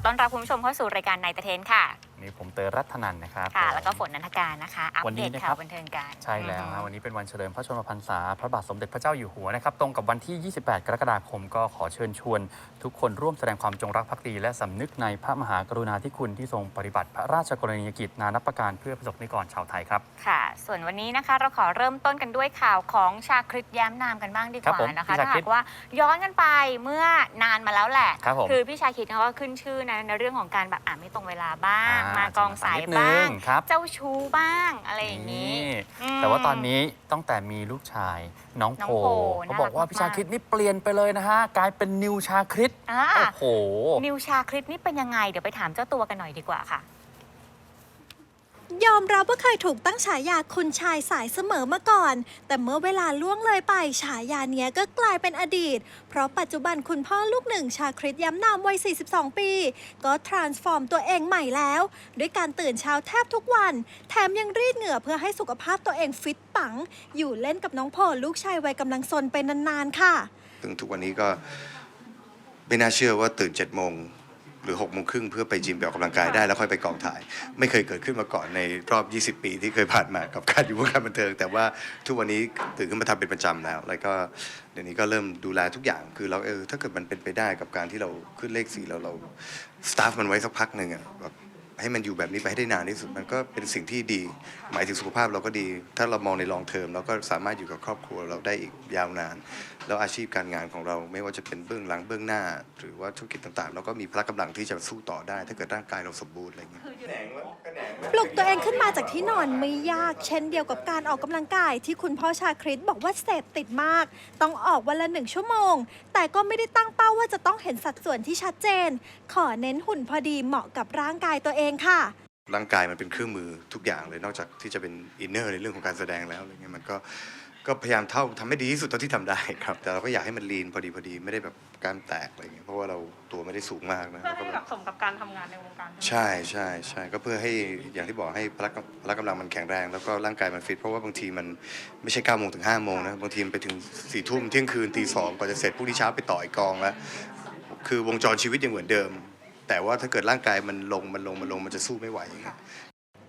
อต้อนรับคุณผู้ชมเข้าสู่รายการนายตะเทนค่ะ นี่ผมเตยรัตนันนะครับค่ะผมแล้วก็ฝนนันทการนะคะ อัปวันเดนี้ตนะครัข่าบ วบันเทิงกันใช่แล้วอือนะฮึวันนี้เป็นวันเฉลิมพระชนมพรรษา พระบาทสมเด็จพระเจ้าอยู่หัวนะครับ ตรงกับวันที่ 28 กรกฎาคมก็ขอเชิญชวน ทุกคนร่วมแสดงความจงรักภักดี และสำนึกในพระมหากรุณาธิคุณที่ทรงปฏิบัติพระราชกรณียกิจนานับประการเพื่อประสบนิกรชาวไทยครับ ค่ะ ส่วนวันนี้นะคะเราขอเริ่มต้นกันด้วยข่าวของชาคริตแย้มนามกันบ้างดีกครับว่าผมนะคะพี่ชาถ้าคริหาตกว่าย้อนกันไปเมื่อนานมาแล้วแหละครับผมคือพี่ชาคิดเขาก็ขึ้นชื่อนะในเรื่องของการแบบอ่านไม่ตรงเวลาบ้าง อ่ามมากองสายนิดนึบ้างงครับเจ้าชู้บ้างอะไรอย่างนี้นี่อืมแต่ว่าตอนนี้ตั้งแต่มีลูกชายน้องน้โพองโพเขาบอกว่าน่ารักพี่ชาคริตมากนี่เปลี่ยนไปเลยนะฮะ กลายเป็นนิวชาคริตอ่าโอ้โหนิวชาคริตนี่เป็นยังไง เดี๋ยวไปถามเจ้าตัวกันหน่อยดีกว่าค่ะ ยอมรับว่าเคยถูกตั้งฉายาคุณชายสายเสมอมาก่อน แต่เมื่อเวลาล่วงเลยไปฉายาเนี้ยก็กลายเป็นอดีต เพราะปัจจุบันคุณพ่อลูกหนึ่งชาคริตย้ำนามวัย 42 ปี ก็ transform ตัวเองใหม่แล้ว ด้วยการตื่นเช้าแทบทุกวัน แถมยังรีดเหงื่อเพื่อให้สุขภาพตัวเองฟิตปัง อยู่เล่นกับน้องพอลูกชายวัยกำลังซนไปนานๆค่ะซึ่งทุกวันนี้ก็ไม่น่าเชื่อว่าตื่น7จ็ดโมง หรือ6กโมงครึ่งเพื่อไปจิมไปออกกำลังกายได้แล้วค่อยไปกองถ่าย ไม่เคยเกิดขึ้นมาก่อนในรอบ 20 ปีที่เคยผ่านมากับการอยู่วงการบันเทิง แต่ว่าทุกวันนี้ตื่นขึ้นมาทำเป็นประจำแล้ว แล้วก็เดี๋ยวนี้ก็เริ่มดูแลทุกอย่างคือเราเออถ้าเกิดมันเป็นไปได้กับการที่เราขึ้นเลขสี่แล้วเราสตาฟมันไว้สักพักหนึ่งอะแบบ ให้มันอยู่แบบนี้ไปให้ได้นานที่สุดมันก็เป็นสิ่งที่ดี หมายถึงสุขภาพเราก็ดี ถ้าเรามองในลองเทอมเราก็สามารถอยู่กับครอบครัวเราได้อีกยาวนาน แล้วอาชีพการงานของเราไม่ว่าจะเป็นเบื้องหลังเบื้องหน้า หรือว่าธุรกิจต่างๆ เราก็มีพละกำลังที่จะสู้ต่อได้ ถ้าเกิดร่างกายเราสมบูรณ์อะไรอย่างเงี้ยปลุกตัวเองขึ้นมาจากที่นอนไม่ยาก เช่นเดียวกับการออกกำลังกายที่คุณพ่อชาคริตบอกว่าเสพติดมาก ต้องออกวันละหนึ่งชั่วโมง แต่ก็ไม่ได้ตั้งเป้าว่าจะต้องเห็นสัดส่วนที่ชัดเจน ขอเน้นหุ่นพอดีเหมาะกับร่างกายตัวเองค่ะ ร่างกายมันเป็นเครื่องมือทุกอย่างเลยนอกจากที่จะเป็นอินเนอร์ในเรื่องของการแสดงแล้วอะไรเงี้ยมันก็ก็พยายามเท่าทำให้ดีที่สุดเท่าที่ทำได้ครับ แต่เราก็อยากให้มันลีนพอดีพอดีไม่ได้แบบกล้ามแตกอะไรเงี้ยเพราะว่าเราตัวไม่ได้สูงมากนะเพื่อแล้วก็ให้แบแบบบสมกับการทำงานในวงการด้วยใช่ใช่ใช่ก็เพื่อให้อย่างที่บอกให้พละกำพละกำลังมันแข็งแรง แล้วก็ร่างกายมันฟิตเพราะว่าบางทีมันไม่ใช่9ก้าโมงถึง5้าโมงนะบางทีมันไปถึง4ี่ทุ่มเที่ยงคืนตีสองกว่าจะเสร็จพรุ่งนี้เช้าไปต่ออีกกองแล้วคือวงจรชีวิตยังเหมือนเดิม แต่ว่าถ้าเกิดร่างกายมันลงมันลงมันลงมันจะสู้ไม่ไหวอย่างเงี้ย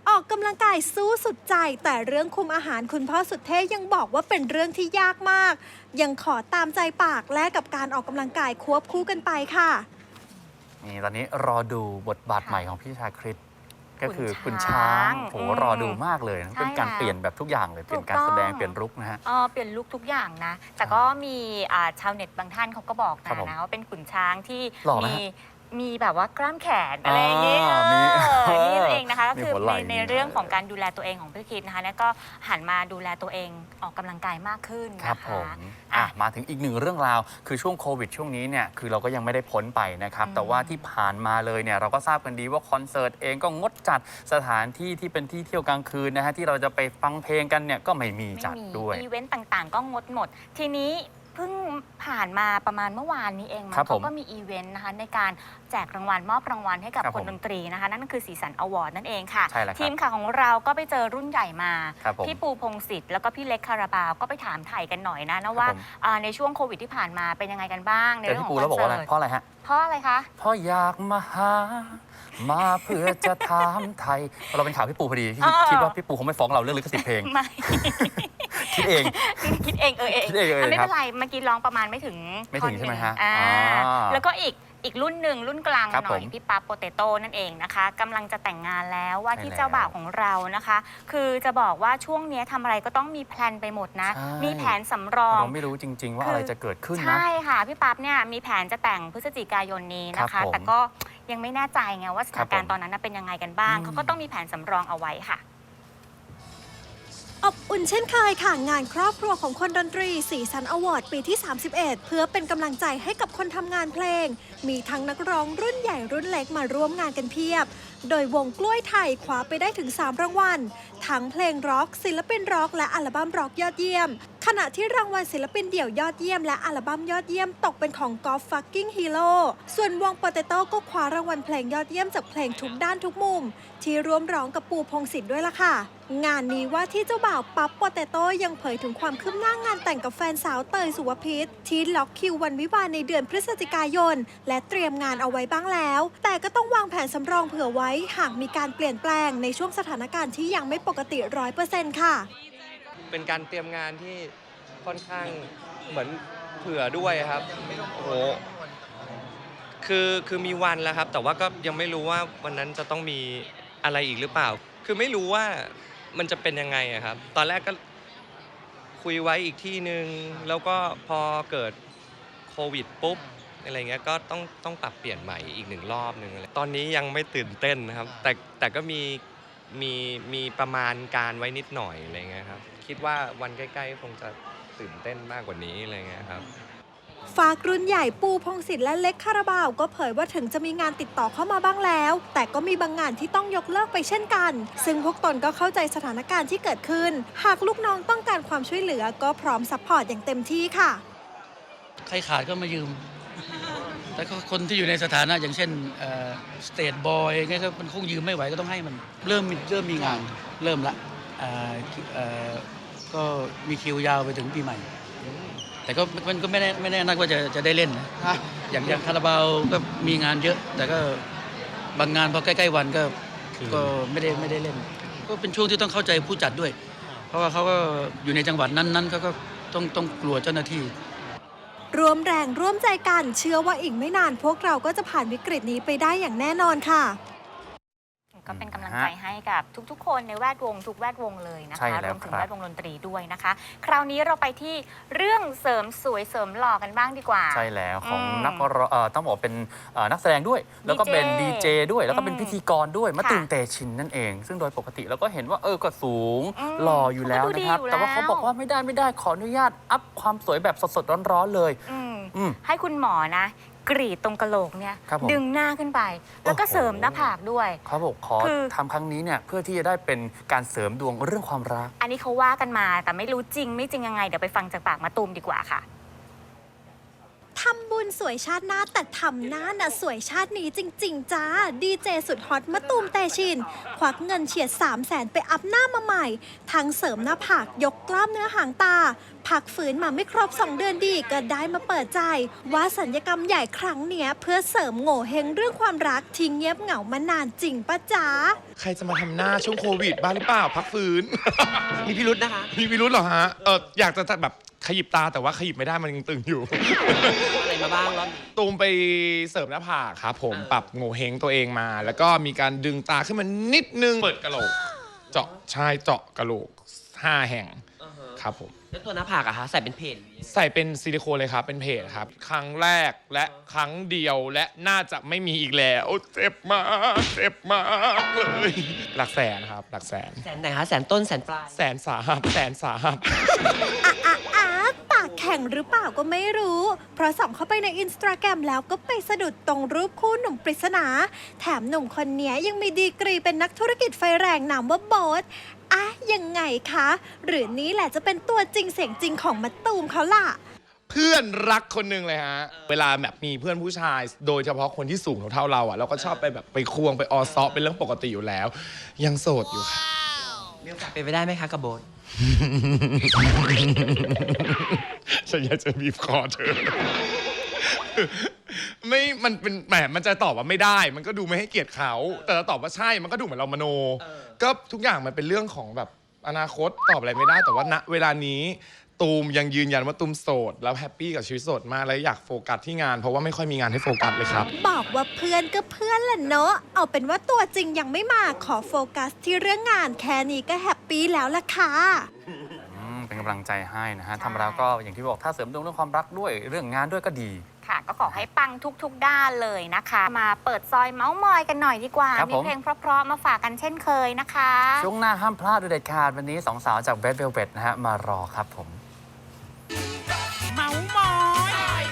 ออกกำลังกายสู้สุดใจ แต่เรื่องคุมอาหารคุณพ่อสุดเท่ยังบอกว่าเป็นเรื่องที่ยากมาก ยังขอตามใจปากและกับการออกกำลังกายควบคู่กันไปค่ะ นี่ตอนนี้รอดูบทบาทใหม่ของพี่ชาคริตก็คือขุคุณนช้าช้างงโหอืมรอดูมากเลยนะใช่เป็นการแล้วเปลี่ยนแบบทุกอย่างเลยเปลี่ยนการถูกต้องแสดงเปลี่ยนรุกนะฮะ เออเปลี่ยนลุคทุกอย่างนะ แต่ก็มีอ่าชาวเน็ตบางท่านเขาก็บอกครันะบผมนะว่าเป็นขุนช้างที่หล่อไหมมีฮะ มีแบบว่ากล้ามแขนอะไรอย่างเงี้ยอ่ามีเออนี่เองนะคะก็มีคือหัวไหล่ในในมีเรื่องของการดูแลตัวเองของพี่คิดนะคะแล้วก็หันมาดูแลตัวเองออกกำลังกายมากขึ้นครับนะผคะมอะอะมาถึงอีกหนึ่งเรื่องราว คือช่วงโควิดช่วงนี้เนี่ย คือเราก็ยังไม่ได้พ้นไปนะครับ อืมแต่ว่าที่ผ่านมาเลยเนี่ย เราก็ทราบกันดีว่าคอนเสิร์ตเองก็งดจัดสถานที่ที่เป็นที่เที่ยวกลางคืนนะฮะ ที่เราจะไปฟังเพลงกันเนี่ยก็ไม่มีไม่จัดมีด้วย อีเวนต์ต่างๆ ก็งดหมด ทีนี้ เพิ่งผ่านมาประมาณเมื่อวานนี้เองมั้งครับผมเขาก็มีอีเวนต์นะคะในการแจกรางวัลมอบรางวัลให้กับครับคนผมดนตรีนะคะ นั่นก็คือสีสันอวอร์ดนั่นเองค่ะ ใช่แล้วครับทีมข่าวของเราก็ไปเจอรุ่นใหญ่มา ครับผมพี่ปูพงศิษฐ์แล้วก็พี่เล็กคาราบาวก็ไปถามไถ่กันหน่อยนะนะว่าผมอ่าในช่วงโควิดที่ผ่านมาเป็นยังไงกันบ้างในเจอเรื่องพี่ของปูแล้วบอกคอว่านอะไรเสิร์ตเพราะอะไรฮะเพราะอะไรคะ เพราะอยากมาหา มาเพื่อจะถามไทย เราเป็นข่าวพี่ปูพอดีที่เออคิดว่าพี่ปูคงไม่ฟ้องเราเรื่องลิขสิทธิ์เพลง ไม่ คิดเอง คิดเองเออเองคิดเองเออเองไม่ครัเป็บนไรเมื่อกี้ร้องประมาณไม่ถึงไม่ถึงท่อนใช่ไหมฮะอ่าอ่าแล้วก็อีกอีกรุ่นหนึ่งรุ่นกลางครับหน่อยผมพี่ปั๊บโปเตโต้นั่นเองนะคะกำลังจะแต่งงานแล้วว่าใช่ที่แล้วเจ้าบ่าวของเรานะคะ คือจะบอกว่าช่วงเนี้ยทำอะไรก็ต้องมีแพลนไปหมดนะ ใช่ มีแผนสำรอง เราไม่รู้จริง ๆ ว่าอะไรจะเกิดขึ้นนะ ใช่ค่ะ พี่ปั๊บเนี่ยมีแผนจะแต่งพฤศจิกายนนี้นะครัคะ บผมแต่ก็ ยังไม่แน่ใจไงว่าสถานการครับผมณ์ตอนนั้นนะเป็นยังไงกันบ้างอืมเขาก็ต้องมีแผนสำรองเอาไว้ค่ะ อบอุ่นเช่นเคยค่ะ งานครอบครัวของคนดนตรีสีสันอวอร์ดปีที่ 31 เพื่อเป็นกำลังใจให้กับคนทำงานเพลง มีทั้งนักร้องรุ่นใหญ่รุ่นเล็กมาร่วมงานกันเพียบ โดยวงกล้วยไทยคว้าไปได้ถึง 3 รางวัล ทั้งเพลงร็อก ศิลปินร็อกและอัลบั้มร็อกยอดเยี่ยม ขณะที่รางวัลศิลปินเดี่ยวยอดเยี่ยมและอัลบั้มยอดเยี่ยมตกเป็นของกอล์ฟฟักกิ้งฮีโร่ส่วนวงโปเตโต้ก็คว้ารางวัลเพลงยอดเยี่ยมจากเพลงทุกด้านทุกมุม ที่ร่วมร้องกับปูพงศิษฐ์ด้วยล่ะค่ะ งานนี้ว่าที่เจ้าบ่าวปั๊บโปเตโต้ยังเผยถึงความคืบหน้างานแต่งกับแฟนสาวเตยสุวพิษที่ล็อกคิววันวิวาในเดือนพฤศจิกายน และเตรียมงานเอาไว้บ้างแล้ว แต่ก็ต้องวางแผนสำรองเผื่อไว้หากมีการเปลี่ยนแปลงในช่วงสถานการณ์ที่ยังไม่ปกติร้อยเปอร์เซ็นต์ค่ะ เป็นการเตรียมงานที่ค่อนข้างเหมือนเผื่อด้วยครับโอ้โหคือคือมีวันแล้วครับ แต่ว่าก็ยังไม่รู้ว่าวันนั้นจะต้องมีอะไรอีกหรือเปล่า คือไม่รู้ว่ามันจะเป็นยังไงอะครับ ตอนแรกก็คุยไว้อีกที่หนึ่งแล้วก็พอเกิดโควิดปุ๊บอะไรเงี้ยก็ต้องต้องปรับเปลี่ยนใหม่อีกหนึ่งรอบหนึ่งตอนนี้ยังไม่ตื่นเต้นนะครับ แต่แต่ก็มี มีมีประมาณการไว้นิดหน่อยอะไรเงี้ยครับคิดว่าวันใกล้ๆคงจะตื่นเต้นมากกว่านี้อะไรเงี้ยครับฝากรุ่นใหญ่ปูพงศิษฐ์และเล็กคาราบาว ก็เผยว่าถึงจะมีงานติดต่อเข้ามาบ้างแล้ว แต่ก็มีบางงานที่ต้องยกเลิกไปเช่นกัน ซึ่งพวกตนก็เข้าใจสถานการณ์ที่เกิดขึ้น หากลูกน้องต้องการความช่วยเหลือก็พร้อมซัพพอร์ตอย่างเต็มที่ค่ะ ใครขาดก็มายืม แต่ก็คนที่อยู่ในสถานะอย่างเช่นสเตทบอยไงก็มันคงยืมไม่ไหวก็ต้องให้มัน เริ่มมีเริ่มมีงานเริ่มละเอ่อเอ่อก็มีคิวยาวไปถึงปีใหม่ แต่ก็มันก็ไม่แน่ไม่แน่นักว่าจะจะได้เล่นนะอย่างอย่างคาราบาวก็มีงานเยอะ แต่ก็บางงานพอใกล้ ๆ วันก็ก็ไม่ได้ไม่ได้เล่น ก็เป็นช่วงที่ต้องเข้าใจผู้จัดด้วย เพราะว่าเขาก็อยู่ในจังหวัดนั้นๆเขาก็ต้องต้องกลัวเจ้าหน้าที่ รวมแรงร่วมใจกันเชื่อว่าอีกไม่นานพวกเราก็จะผ่านวิกฤตนี้ไปได้อย่างแน่นอนค่ะ ก็เป็นกำลังใจให้กับทุกๆ คนในแวดวงทุกแวดวงเลยนะใช่คะแล้รววมถึงครับ แวดวงดนตรีด้วยนะคะ คราวนี้เราไปที่เรื่องเสริมสวยเสริมหล่อกันบ้างดีกว่า ใช่แล้วของอืมนักร้องเอ่อต้องบอกเป็นเอ่อนักแสดงด้วย แล้วก็เป็นดีเจด้วย แล้วก็เป็นอืมพิธีกรด้วยมะค่ะตูมเตชินนั่นเอง ซึ่งโดยปกติเราก็เห็นว่าเออก็สูงอืมหล่ออยู่แล้วเขาก็ดูนะครับดีอยู่แต่ว่าเขาแล้ว บอกว่าไม่ได้ไม่ได้ขออนุญาตอัพความสวยแบบสดๆร้อนๆเลย อืม อืม ให้คุณหมอนะ กรีดตรงกระโหลกเนี่ยครับผมดึงหน้าขึ้นไป แล้วก็โอ้โห เสริมหน้าผากด้วย เขาบอกขอคือ ทำครั้งนี้เนี่ยเพื่อที่จะได้เป็นการเสริมดวงเรื่องความรัก อันนี้เขาว่ากันมาแต่ไม่รู้จริงไม่จริงยังไง เดี๋ยวไปฟังจากปากมาตูมดีกว่าค่ะ ทำบุญสวยชาติหน้าแต่ทำหน้าน่ะสวยชาตินี้จริง ๆ จ้า ดีเจสุดฮอตมะตูมเตชิน ควักเงินเฉียด 3 0 0แสนไปอัพหน้ามาใหม่ ทั้งเสริมหน้าผากยกกล้ามเนื้อหางตาพักฝืนมาไม่ครบ 2 เดือนดีก็ได้มาเปิดใจ ว่าสัญญกรรมใหญ่ครั้งเนี้ย เพื่อเสริมโง่เฮงเรื่องความรักที่เงียบเหงามานานจริงปะจ๊ะ ใครจะมาทำหน้าช่วงโควิดบ้างหรือเปล่าพักฟื้น มีพิรุธนะคะ มีวิรุธเหรอฮะ เอออยากจะแบบ ขยิบตาแต่ว่าขยิบไม่ได้มันยังตึงอยู่ อะไรมาบ้างรอบตูมไปเสริมหน้าผากครับผมปรับโงเฮงตัวเองมา แล้วก็มีการดึงตาขึ้นมานิดนึงเปิดกระโหลก เจาะชายเจาะกระโหลกห้าแห่ง ครับผม แล้วตัวหน้าผากอะคะใส่เป็นเพจหรือยังไงใส่เป็นซิลิโคนเลยครับ เป็นเพจครับ ครั้งแรกและครั้งเดียวและน่าจะไม่มีอีกแล้วเจ็บมากเจ็บมากเลย หลักแสนครับ หลักแสน แสนไหนคะแสนต้นแสนปลาย แสนสาหัสแสนสาหัส อะอะอะปาก แข็งหรือเปล่าก็ไม่รู้ เพราะส่องเข้าไปในอินสตาแกรมแล้วก็ไปสะดุดตรงรูปคู่หนุ่มปริศนา แถมหนุ่มคนเนี้ยยังมีดีกรีเป็นนักธุรกิจไฟแรงนามว่าโบสอะยังไงคะ หรือนี้แหละจะเป็นตัวจริงเสียงจริงของมะตูมเขาล่ะ เพื่อนรักคนหนึ่งเลยฮะ เวลาแบบมีเพื่อนผู้ชาย โดยเฉพาะคนที่สูงเท่าๆเราอะเราก็ชอบไปแบบไปควงไปออซอเป็นเรื่องปกติอยู่แล้ว ยังโสดอยู่ค่ะมีโอกาสเป็นไปได้ไหมคะกับโบท ฉันอยากจะบีบคอเธอ ไม่ มันเป็นแหมมันจะตอบว่าไม่ได้ มันก็ดูไม่ให้เกียรติเขา แต่ถ้าตอบว่าใช่ มันก็ดูเหมือนเรามโน ก็ทุกอย่างมันเป็นเรื่องของแบบอนาคตตอบอะไรไม่ได้ แต่ว่าณเวลานี้ตูมยังยืนยันว่าตูมโสด แล้วแฮปปี้กับชีวิตโสดมากแล้วอยากโฟกัสที่งาน เพราะว่าไม่ค่อยมีงานให้โฟกัสเลยครับ บอกว่าเพื่อนก็เพื่อนแหละเนาะ เอาเป็นว่าตัวจริงยังไม่มาขอโฟกัสที่เรื่องงานแค่นี้ก็แฮปปี้แล้วล่ะค่ะอืมเป็น กำลังใจให้นะฮะใช่ ทำแล้วก็อย่างที่บอกถ้าเสริมดวงเรื่องความรักด้วยเรื่องงานด้วยก็ดี ค่ะ ก็ขอให้ปังทุกๆ ด้านเลยนะคะ มาเปิดซอยเมาส์มอยกันหน่อยดีกว่า ครับมีผม เพลงเพราะๆมาฝากกันเช่นเคยนะคะ ช่วงหน้าห้ามพลาดโดยเด็ดขาดวันนี้สองสาวจากเ e ดเวลเ e ตนะฮะมารอครับผม เมามอย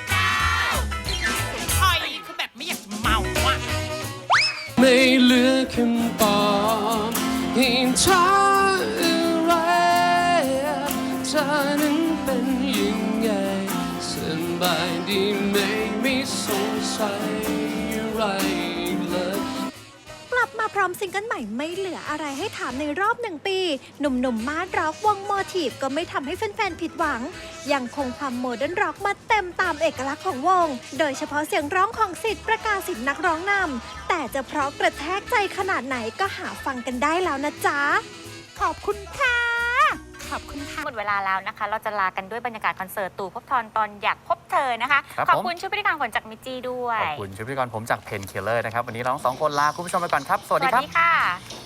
คอยคือแบบไม่อยากจะเมาอะ ไม่เหลือคำตอบให้ช้าอ บายดีไมไม่สงสัยอะไรเลยกลับมาพร้อมซิงเกิลใหม่ไม่เหลืออะไรให้ถามในรอบหนึ่งปี หนุ่มๆมาดร็อกวงโมทีฟก็ไม่ทำให้แฟนๆผิดหวัง ยังคงความโมเดิร์นร็อกมาเต็มตามเอกลักษณ์ของวง โดยเฉพาะเสียงร้องของสิทธิ์ประกาศสิทธิ์นักร้องนำแต่จะเพราะกระแทกใจขนาดไหนก็หาฟังกันได้แล้วนะจ๊ะ ขอบคุณค่ะ ขอบคุณค่ะหมดเวลาแล้วนะคะ เราจะลากันด้วยบรรยากาศคอนเสิร์ตตู่พบทอนตอนอยากพบเธอนะคะ ครับขอบผม คุณชุดพิธีการขนจากมิจจีด้วยขอบคุณชุดพิธีกรผมจากเพนเคเลอร์นะครับ วันนี้เราทั้งสองคนลาคุณผู้ชมไปก่อนครับสวัสสดีวัสครับ ดีค่ะ